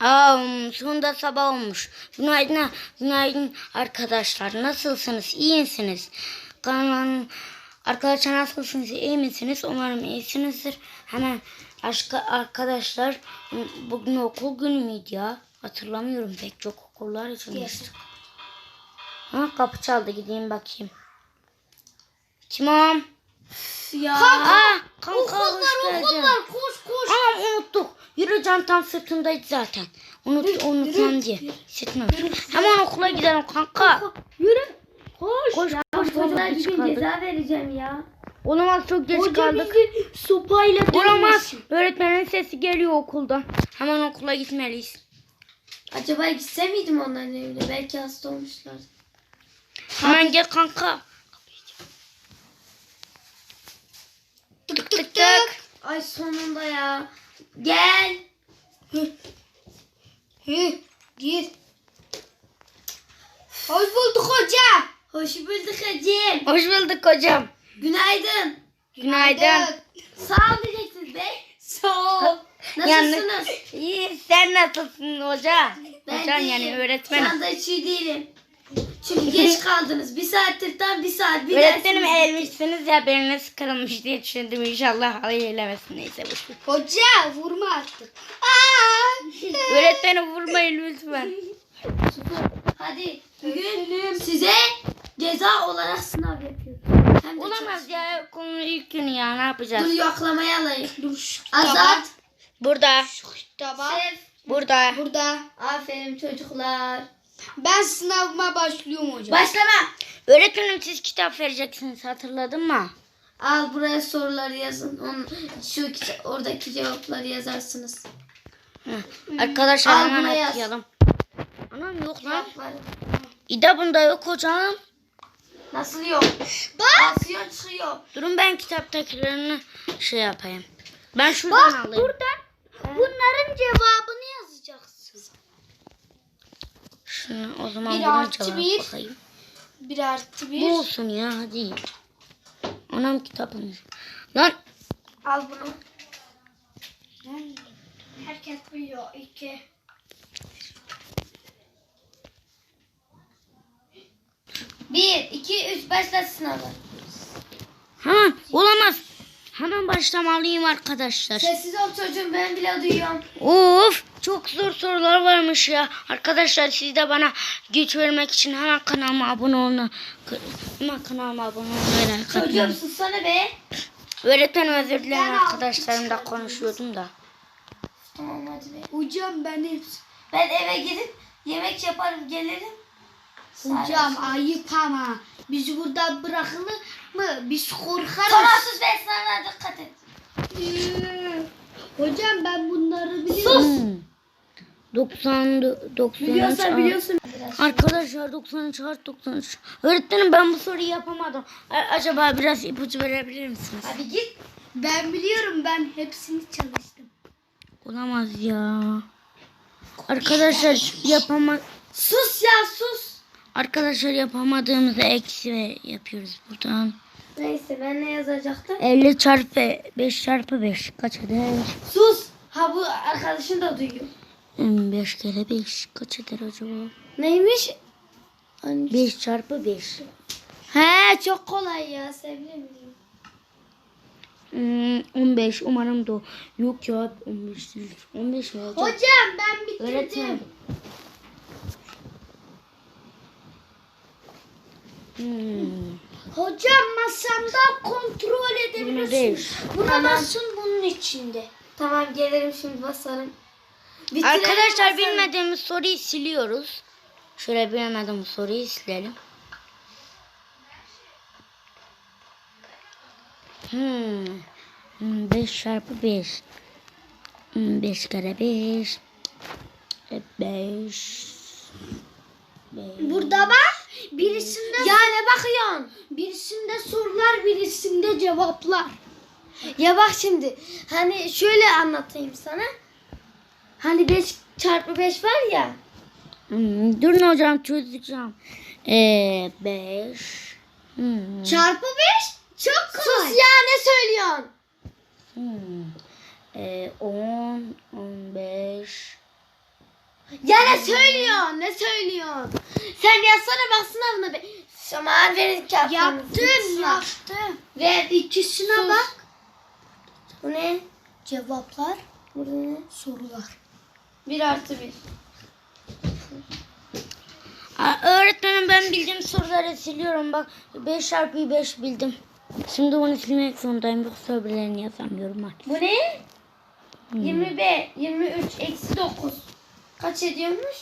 Aa, sonunda sabah olmuş. Günaydın, günaydın arkadaşlar. Nasılsınız? İyi misiniz? Kanalın arkadaşlar nasılsınız? İyi misiniz? Umarım iyisinizdir. Hemen aşka arkadaşlar bugün okul günü müydü ya? Hatırlamıyorum pek çok okullar açılmıştı. Ha kapı çaldı gideyim bakayım. Kim o? Ya. Aa, kanka Okullar okullar koş koş. Anam Yürü çantam sırtındaydı zaten. Unut, unutmam diye. Hissetmemişim. Hemen okula gidelim kanka. Yürü. Koş. Koş, ya, koş, geç bir gün ceza vereceğim ya. Olamaz çok geç Hoca kaldık. bizi sopayla Olamaz. dövmesin. Öğretmenin sesi geliyor okuldan. Hemen okula gitmeliyiz. Acaba gitse miydim onların evine? Belki hasta olmuşlar. Hemen gel kanka. Tık tık tık. Ay sonunda ya. Gel. Hı. Hı. Gir. Hoş bulduk hocam. Hoş bulduk hocam. Hoş bulduk hocam. Günaydın. Günaydın. Sağ ol diyeceksiniz bey. Sağ ol. Nasılsınız? İyi sen nasılsın hoca? Hocam iyiyim. yani Şu öğretmenim. anda hiç iyi değilim. Çünkü geç kaldınız. Bir saattir tam bir saat. Bir Öğretmenim dersiniz- elmişsiniz ya beliniz kırılmış diye düşündüm inşallah halay eylemesin neyse boş ver. Hoca vurma artık. Öğretmenim vurmayın lütfen. Hadi bugün size ceza olarak sınav yapıyorum. Hem de Olamaz ya okulun ilk günü ya ne çok- yapacağız? Dur yoklamaya alayım. Dur. Azat. Burada. Tamam. Burada. Burada. Aferin çocuklar. Ben sınavıma başlıyorum hocam. Başlama. Öğretmenim siz kitap vereceksiniz hatırladın mı? Al buraya soruları yazın. Onun, şu kita- oradaki cevapları yazarsınız. Hı. Arkadaşlar Al hemen buraya yaz. okuyalım. Anam yok lan. Cevapları. İda bunda yok hocam. Nasıl yok? Bak. Basıyor çıkıyor. Durun ben kitaptakilerini şey yapayım. Ben şuradan alayım. Buradan bunların cevabını Şunu o zaman Bir buradan cevap bir. bakayım. 1 artı 1. Bu olsun ya hadi. Anam kitabım. Lan Al bunu. Herkes biliyor. 2. Bir, iki, üç başla sınavı. hemen olamaz. Hemen başlamalıyım arkadaşlar. Sessiz ol çocuğum ben bile duyuyorum. Of çok zor sorular varmış ya. Arkadaşlar siz de bana güç vermek için hemen kanalıma abone olun. Hemen kanalıma abone like Çocuğum sussana be. Öğretmenim özür dilerim arkadaşlarımla konuşuyordum da. Tamam hadi be. Hocam ben. Ben eve gidip yemek yaparım gelirim. Hocam ayıp ama. Bizi burada bırakılır mı? Biz korkarız. Tamam sus be sınavlara dikkat et. Ee, Hocam ben bunları biliyorum. Hmm. 90 93 Biliyorsan biliyorsun. Arkadaşlar 93 artı 93. Öğretmenim ben bu soruyu yapamadım. Acaba biraz ipucu verebilir misiniz? Hadi git. Ben biliyorum ben hepsini çalıştım. Olamaz ya. Arkadaşlar yapama Sus ya sus. Arkadaşlar yapamadığımızda eksi yapıyoruz buradan. Neyse ben ne yazacaktım? 50 çarpı 5 çarpı 5 kaç eder? Sus. Ha bu arkadaşın da duyuyor. 5 kere 5 kaç eder acaba? Neymiş? 5 çarpı 5. He çok kolay ya sevdim. Hmm, 15 umarım da yok ya 15 değil. 15 mi hocam? Ben bitirdim. Öğretmenim. Hmm. Hocam masamda kontrol değil. Buna Tamam. basın bunun içinde. Tamam gelirim şimdi basarım. Bitirelim Arkadaşlar basarım. bilmediğimiz soruyu siliyoruz. Şöyle bilmediğimiz soruyu silelim. Hmm. 5 çarpı 5. 5 kere 5. 5. Burada bak. Birisinde Ya ne bakıyorsun? birisinde sorular, birisinde cevaplar. Ya bak şimdi hani şöyle anlatayım sana. Hani 5 çarpı 5 var ya. Hmm, durun hocam çözeceğim. Ee, 5. Hmm. Çarpı 5 çok kolay. Sus ya ne söylüyorsun? Hmm. Ee, 10, 15, Ya ne söylüyorsun? Ne söylüyorsun? Sen yazsana bak sınavına be. Aman verin kağıtlarınızı. Yaptım yaptım. Ver. İkisine Sus. bak. Bu ne? Cevaplar Burada ne? sorular. Bir artı bir. Aa, Öğretmenim ben bildiğim soruları siliyorum bak 5 çarpı 5 bildim. Şimdi onu silmek zorundayım yoksa öbürlerini yazamıyorum artık. Bu ne? 25, 23, eksi 9. Kaç ediyormuş?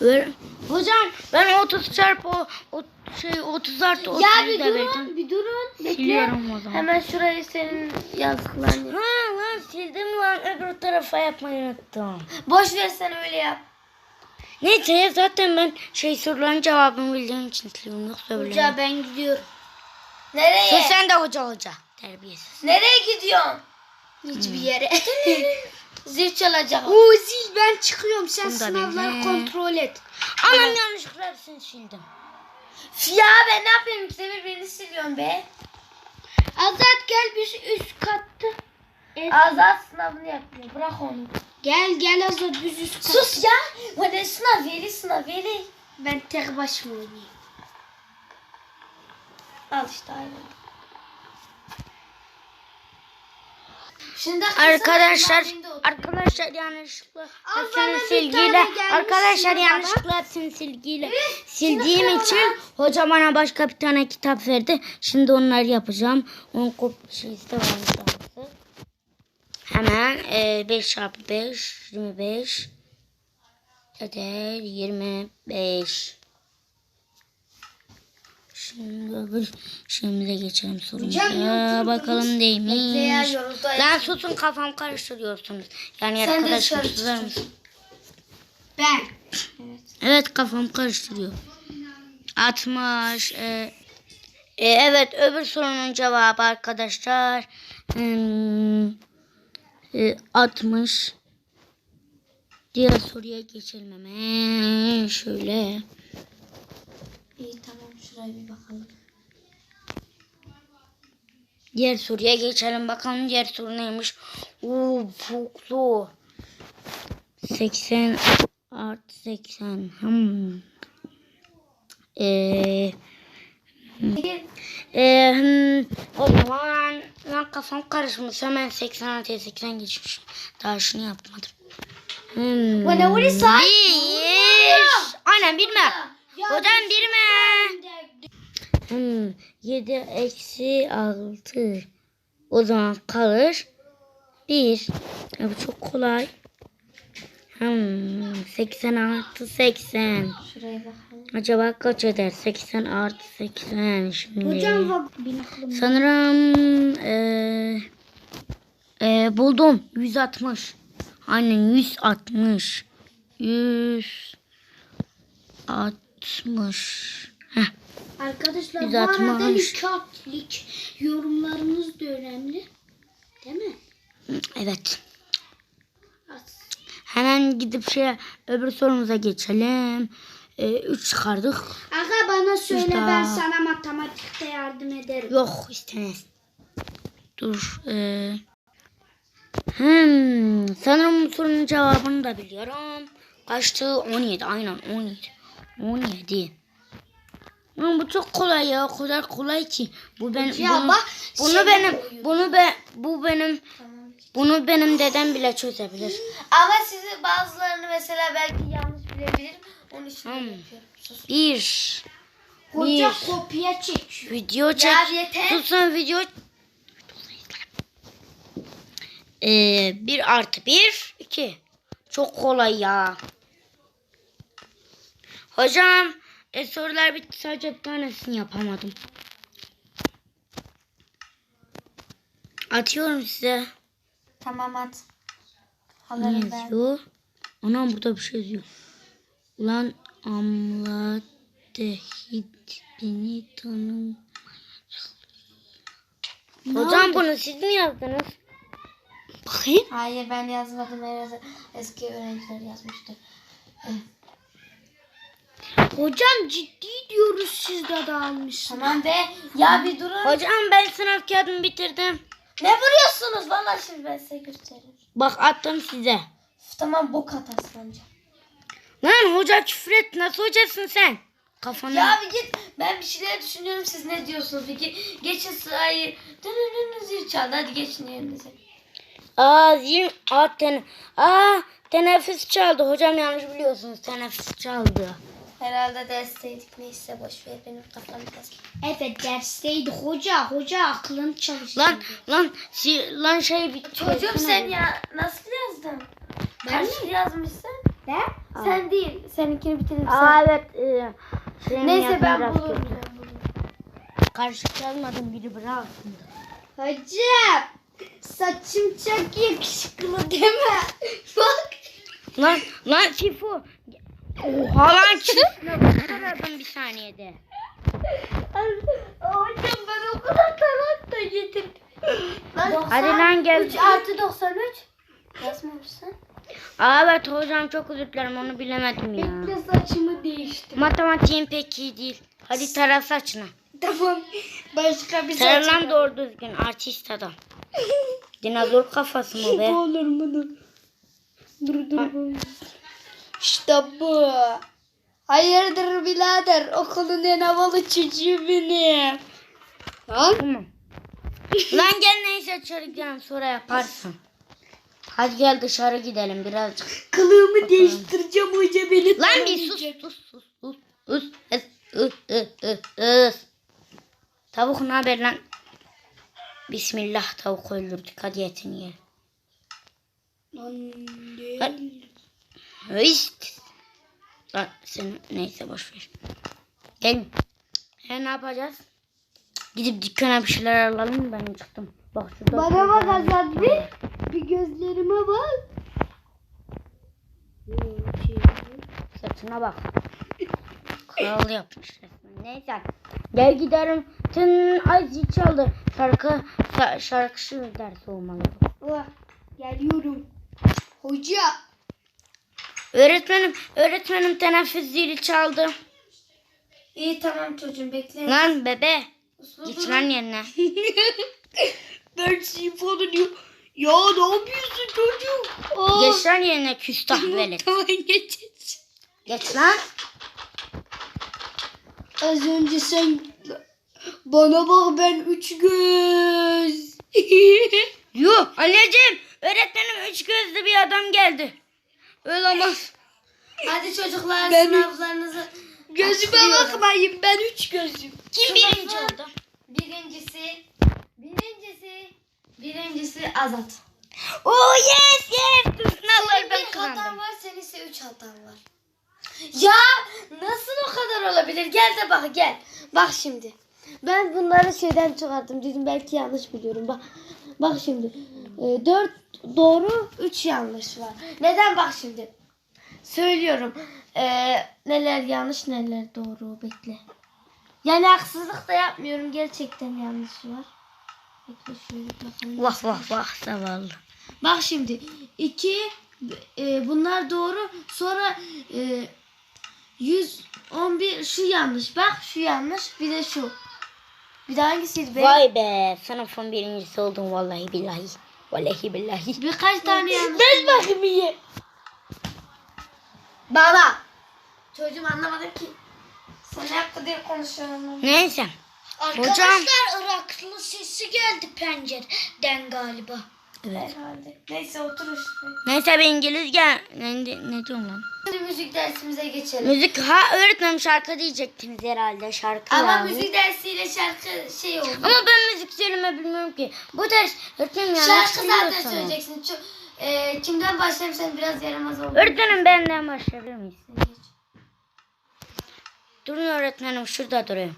Öğre- Hocam ben 30 çarpı o, o şey 30 artı 30 Ya bir durun, verdim. bir durun. Bekle. Siliyorum o zaman. Hemen şuraya senin yazdıklarını. Ha lan sildim lan öbür tarafa yapmayı unuttum. Boş ver sen öyle yap. Neyse zaten ben şey soruların cevabını bildiğim için siliyorum yoksa öbürlerini. Hoca ben gidiyorum. Nereye? Sus sen de hoca hoca. Terbiyesiz. Nereye gidiyorsun? Hiçbir yere. Zil çalacak. Oo zil ben çıkıyorum. Sen Bunu da sınavları bil. kontrol et. Anam yanlışlıkla hepsini sildim. Ya ben ne yapayım? İkide birbirini siliyorum be. Azat gel biz üst katta. Azat sınavını yapıyor. Bırak onu. Gel gel Azat biz üst katta. Sus ya. Bu ne sınav? Veri sınav. Veri. Ben tek başıma oynayayım. Al işte aynı. Şimdi Arkadaşlar arkadaşlar yanlışlıkla hepsini silgiyle. arkadaşlar yanlışlıkla hepsini silgiyle. Sildiğim için hoca bana başka bir tane kitap verdi. Şimdi onları yapacağım. Onun kop şeysi de varmış aynısı. Hemen e, 5 çarpı 5 25 eder 25 Şimdi şimdi de geçelim sorumuza. Bakalım neymiş. Lan susun kafam karıştırıyorsunuz. Yani Sen arkadaşlar mısın? Ben. Evet kafam karıştırıyor. 60. E, e, evet öbür sorunun cevabı arkadaşlar. E, 60. Diğer soruya geçelim hemen. Şöyle. İyi tamam şuraya bir bakalım. Diğer soruya geçelim bakalım diğer soru neymiş. Oo zor. 80 artı 80. Hmm. Ee, ee, hmm, o zaman lan kafam karışmış. Hemen 80 artı 80 geçmişim. Daha şunu yapmadım. Hmm. Bana vurursa. Bir. Aynen bilme. Hocam bilme. Hmm, 7 eksi 6. O zaman kalır. 1. Bu çok kolay. Hmm, 80 artı 80. Şuraya bakalım. Acaba kaç eder? 80 artı 80. Şimdi. Hocam bak. Sanırım eee eee, buldum. 160. Aynen 160. 160. Heh. Arkadaşlar Yüz bu arada likatlik yorumlarınız da önemli. Değil mi? Evet. Hemen gidip şey öbür sorumuza geçelim. 3 çıkardık. Aga bana söyle Üstad. ben sana matematikte yardım ederim. Yok istemez. Dur. Ee. Hmm, sanırım bu sorunun cevabını da biliyorum. Kaçtı? 17. Aynen 17. 17. Lan bu çok kolay ya. O kadar kolay ki. Bu ben Ya bunu, bak, bunu şey benim koyuyor. bunu be bu benim bunu benim dedem bile çözebilir. Ama sizi bazılarını mesela belki yanlış bilebilirim. Onun için Hmm. Bir. Hoca Bir. kopya çekiyor. Video çek. Ya yeter. Tutsun video. Ee, bir artı bir, iki. Çok kolay ya. Hocam e, sorular bitti sadece bir tanesini yapamadım. Atıyorum size. Tamam at. Ne Alırım ben. yazıyor? Anam burada bir şey yazıyor. Ulan amla tehit beni tanım. Hocam bunu siz mi yazdınız? Bakayım. Hayır ben yazmadım. Herhalde eski öğrenciler yazmıştı. Hocam ciddi diyoruz siz de dağılmışsınız. Tamam be. Ya bir durun. Hocam ben sınav kağıdımı bitirdim. Ne vuruyorsunuz? Vallahi şimdi ben size gösteririm. Bak attım size. Üf, Tamam bok atarsın anca. Lan hoca küfür et. Nasıl hocasın sen? Kafana. Ya bir git. Ben bir şeyler düşünüyorum. Siz ne diyorsunuz? Peki geçin sırayı. Dönünün zil çaldı. Hadi geçin yerinize. Aa zil. Aa, ten Aa teneffüs çaldı. Hocam yanlış biliyorsunuz. Teneffüs çaldı. Herhalde dersteydik. Neyse boş ver. Benim kafam biraz. Evet dersteydi hoca. Hoca aklını çalıştırdı. Lan lan si, lan şey bitti. Çocuğum sen ya nasıl yazdın? Ben Kaç yazmışsın? Ne? Sen değil. Seninkini bitirelim Aa evet. E, Neyse ben bulurum. ben bulurum. Karışık yazmadım biri bıraksın. Hocam saçım çok yakışıklı değil mi? Bak. Lan lan Çifu. Oha lan Çifu. bir saniyede. Hocam ben o kadar tarak da getirdim. Hadi lan gel. 3 artı 93. Yazmamışsın. Aa evet hocam çok özür dilerim onu bilemedim ya. Bekle saçımı değiştir. Matematiğim pek iyi değil. Hadi tara saçını. Tamam. Başka bir Tara saç. lan doğru düzgün artist adam. Dinozor kafası mı be? Olur mu dur. Dur dur. İşte bu. Hayırdır birader okulun en havalı çocuğu benim. Lan. Lan gel neyse çocuktan sonra yaparsın. Hadi gel dışarı gidelim birazcık. Kılığımı Bakalım. değiştireceğim hoca beni Lan bir sus sus sus sus. Us, es, ıs, ıs, ıs, ıs. Tavuk ne haber lan? Bismillah tavuk öldürdük. Hadi etini ye. Lan, Hıst. Lan sen neyse boş ver. Gel. He ne yapacağız? Gidip dükkana bir şeyler alalım ben çıktım. Bak şurada. Bana bak Azat bir. Bir gözlerime bak. Saçına bak. Kral yapmış resmen. Neyse. Gel giderim. Tın ay zil çaldı. Şarkı şa- şarkışı dersi olmalı. Oh, geliyorum. Hoca. Öğretmenim, öğretmenim teneffüs zili çaldı. İyi tamam çocuğum bekle. Lan bebe. Git lan yerine. Ben sifonu diyor. Ya ne yapıyorsun çocuk? Aa, Geç lan yerine küstah velet. Tamam geçeceğim. Geç lan. Az önce sen bana bak ben üç göz. Yuh anneciğim. Öğretmenim üç gözlü bir adam geldi. Öyle olmaz. Hadi çocuklar Ben- sınavlarınızı Gözüme Açıyorum. bakmayın ben üç gözüm. Kim birinci oldu? Birincisi, birincisi, birincisi Azat. Oh yes yes. Senin ben bir hatan kazandım. var, senin ise üç hatan var. Ya nasıl o kadar olabilir? Gel de bak gel. Bak şimdi. Ben bunları şeyden çıkarttım. Dedim belki yanlış biliyorum. Bak bak şimdi. Ee, dört doğru, üç yanlış var. Neden bak şimdi. Söylüyorum. Ee, neler yanlış neler doğru bekle. Yani haksızlık da yapmıyorum. Gerçekten yanlış var. Bekle şöyle bakalım. Vah vah vah zavallı. Bak şimdi iki e, bunlar doğru sonra e, 111 şu yanlış bak şu yanlış bir de şu. Bir de hangisiydi be? Vay be sınıfın birincisi oldum vallahi billahi. Vallahi billahi. Birkaç tane yanlış. Bez bakayım iyi. Bana. Çocuğum anlamadım ki. Sen ne diye konuşuyorsun. Neyse. Arkadaşlar Iraklı sesi geldi pencereden galiba. Evet. Herhalde. Neyse otur işte. Neyse ben İngilizce ne, ne diyorum lan? Şimdi müzik dersimize geçelim. Müzik ha öğretmenim şarkı diyecektiniz herhalde şarkı Ama ya. müzik dersiyle şarkı şey oldu. Ama ben müzik söyleme bilmiyorum ki. Bu ders öğretmenim yanlış şarkı zaten biliyorsunuz. söyleyeceksin. Çok, e, kimden başlayayım sen biraz yaramaz oldun. Öğretmenim benden başlayabilir miyiz? Durun öğretmenim şurada duruyor.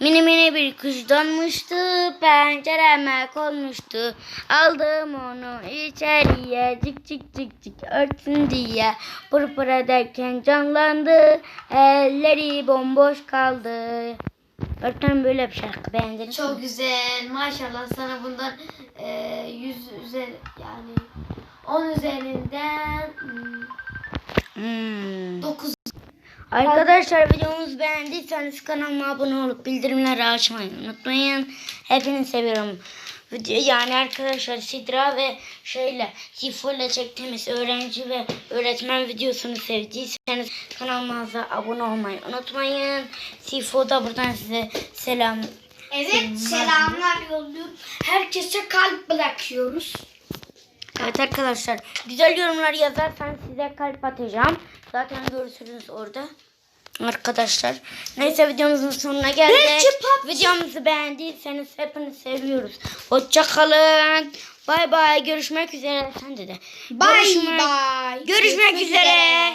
Mini mini bir kuş donmuştu, pencereme konmuştu. Aldım onu içeriye, cik cik cik cik örtsün diye. Pır ederken canlandı, elleri bomboş kaldı. Öğretmenim böyle bir şarkı beğendiniz mi? Çok güzel. Maşallah sana bundan e, 100 üzeri yani 10 üzerinden Hmm. 9. Arkadaşlar videomuzu beğendiyseniz kanalıma abone olup bildirimleri açmayı unutmayın. Hepinizi seviyorum. video yani arkadaşlar Sidra ve şeyle ile çektiğimiz öğrenci ve öğretmen videosunu sevdiyseniz kanalımıza abone olmayı unutmayın. Sifo da buradan size selam. Evet selamlar yolluyorum. Herkese kalp bırakıyoruz. Evet arkadaşlar güzel yorumlar yazarsanız size kalp atacağım. Zaten görürsünüz orada. Arkadaşlar. Neyse videomuzun sonuna geldik. Videomuzu beğendiyseniz hepinizi seviyoruz. Hoşça kalın. Bay bay. Görüşmek üzere. Sen de de. Bye Görüşmek- bye. Görüşmek üzere.